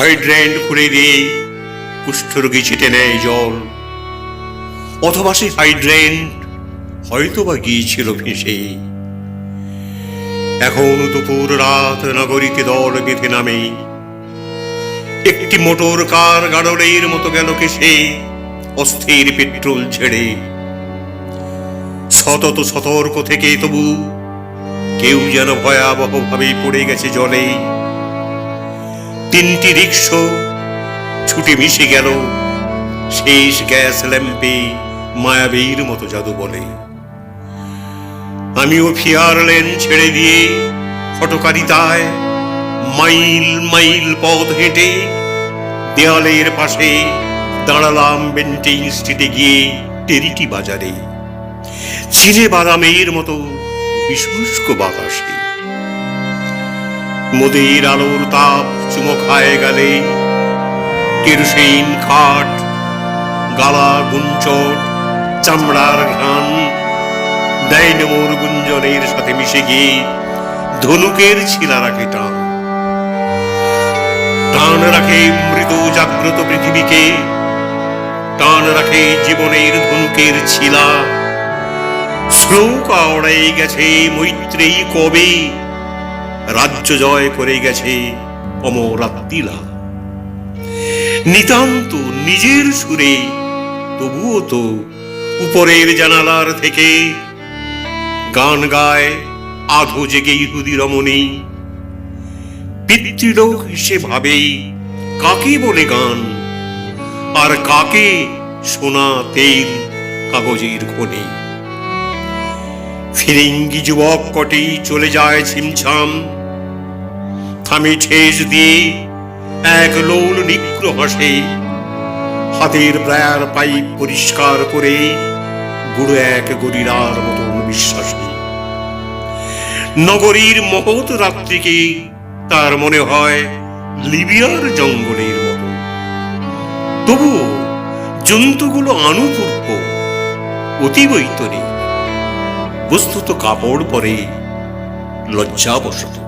Hydrant খুলে দিয়ে কুষ্ঠরোগী ছিটে নেয় জল। অথবা সে হাইড্রেন্ট হয়তো বা গিয়েছিল ভেসে। এখন দুপুর রাত নগরীতে দল বেঁধে নামে। একটি মোটর কার গাড়লের মতো গেল সে অস্থির পেট্রোল ছেড়ে। সতত সতর্ক থেকে তবু কেউ যেন ভয়াবহ ভাবে পড়ে গেছে জলে। তিনটি রিক্সো ছুটে মিশে গেল শেষ গ্যাস ল্যাম্পে মায়াবীর মতো জাদু বলে। আমিও ফিয়ার লেন ছেড়ে দিয়ে ফটোকারিতায় মাইল মাইল পথ হেঁটে দেয়ালের পাশে দাঁড়ালাম বেন্টিং স্ট্রিটে গিয়ে টেরিটি বাজারে। চিনে বাদামের মতো বিশুষ্ক বাতাসে। মোদের আলোর তাপ চুমো খায় গেলে। কেরোসিন, খাট, গালা, গুঞ্চট, চামড়ার ঘ্রাণ ডাইনামোর গুঞ্জনের সাথে মিশে গিয়ে ধনুকের ছিলা রাখে টান। টান রাখে মৃত জাগ্রত পৃথিবীকে, টান রাখে জীবনের ধনুকের ছিলা শ্লোক আওড়াই গেছে মৈত্রেয়ী কবে? রাজ্য জয় করে গেছে অমরাত্তিলা। নিতান্ত নিজের সুরে, তবুও তো উপরের জানালার থেকে গান গায় আধো জেগে ইহুদি রমণী। পিতৃলোক সে ভাবে কাকে বলে গান? আর কাকে সোনা তেল কাগজের খনি? ফিরিঙ্গি যুবক কটি চলে যায় ছিমছাম। থামে ঠেস দিয়ে এক লোল নিগ্র হাসে হাতের ব্রায়ার পাইপ পরিষ্কার করে বুড়ো এক গরিরার মতন বিশ্বাসী নগরীর মহৎ রাত্রিকে তার মনে হয় লিবিয়ার জঙ্গলের মতো। তবুও জন্তুগুলো আনুপূর্ব অতিবৈতরিক বস্তুত কাপড় পরে লজ্জাবশত।